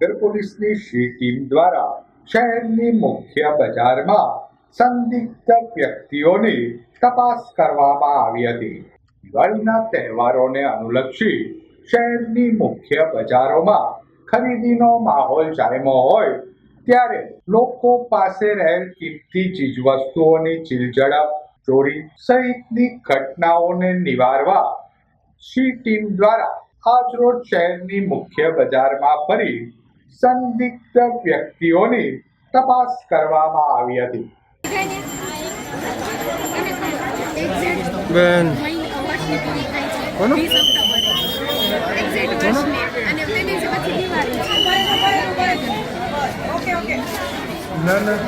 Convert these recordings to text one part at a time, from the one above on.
નગર પોલીસની C team દ્વારા શહેરની મુખ્ય બજારમાં સંદિગ્ધ વ્યક્તિઓની તપાસ કરવામાં આવી હતી દિવાળીના તહેવારોને અનુલક્ષી શહેરની મુખ્ય બજારોમાં ખરીદીનો માહોલ જામ્યો હોય ત્યારે લોકો પાસે રહેલ કિંમતી ચીજવસ્તુઓની ચીલઝડપ ચોરી સહિતની ઘટનાઓને નિવારવા સી ટીમ દ્વારા આજરોજ શહેરની મુખ્ય બજારમાં ફરી સંદિગ્ધ વ્યક્તિઓની તપાસ કરવામાં આવી હતી. બેન. કોનું? ના ના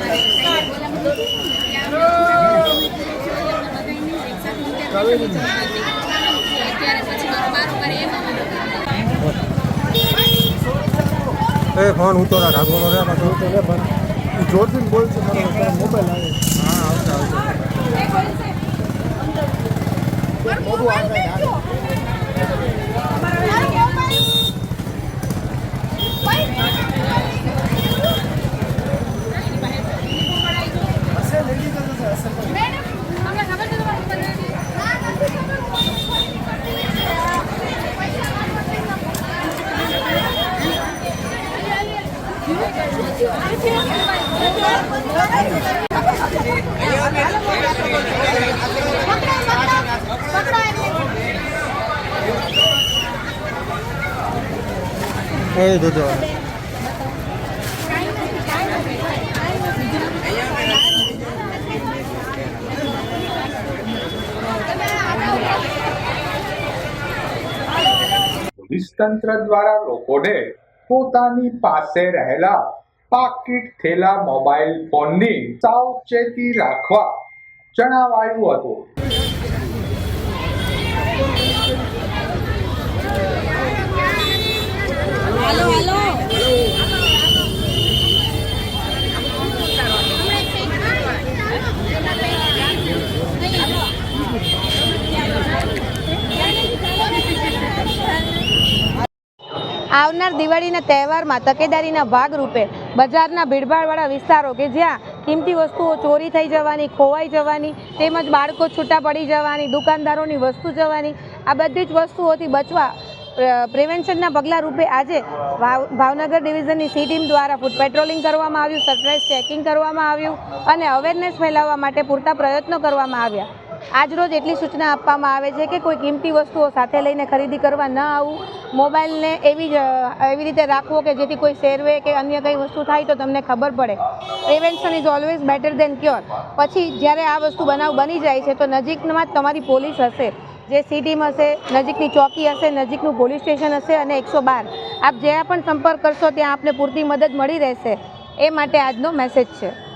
એ ફોન હું તો રાખો રે પાછો તો લે પણ જોરથી બોલ છે મારો મોબાઈલ આવે હા આવશે આવશે. એ જોજો પોલીસ તંત્ર દ્વારા લોકોને પોતાની પાસે રહેલા પાકીટ થેલા મોબાઈલ ફોનની સાવચેતી રાખવા જણાવાયું હતું. આવનાર દિવાળીના તહેવારમાં તકેદારીના ભાગરૂપે બજારના ભીડભાડવાળા વિસ્તારો કે જ્યાં કિંમતી વસ્તુઓ ચોરી થઈ જવાની, ખોવાઈ જવાની, તેમજ બાળકો છૂટા પડી જવાની, દુકાનદારોની વસ્તુ જવાની, આ બધી જ વસ્તુઓથી બચવા પ્રિવેન્શનના પગલાં રૂપે આજે ભાવ, ભાવનગર ડિવિઝનની સી ટીમ દ્વારા ફૂડ પેટ્રોલિંગ કરવામાં આવ્યું સરપ્રાઇઝ ચેકિંગ કરવામાં આવ્યું અને અવેરનેસ ફેલાવવા માટે પૂરતા પ્રયત્નો કરવામાં આવ્યા. આજરોજ એટલી સૂચના આપવામાં આવે છે કે કોઈ કિંમતી વસ્તુઓ સાથે લઈને ખરીદી કરવા ન આવવું મોબાઈલને એવી જ, એવી રીતે રાખવો કે જેથી કોઈ શેરવે કે અન્ય કંઈ વસ્તુ થાય તો તમને ખબર પડે. Prevention is always better than cure પછી જ્યારે આ વસ્તુ બનાવ બની જાય છે તો નજીકમાં જ તમારી પોલીસ હશે. જે સી હશે, નજીકની ચોકી હશે, નજીકનું પોલીસ સ્ટેશન હશે અને એકસો બાર. આપ જ્યાં પણ સંપર્ક કરશો ત્યાં આપને પૂરતી મદદ મળી રહેશે. એ માટે આજનો મેસેજ છે.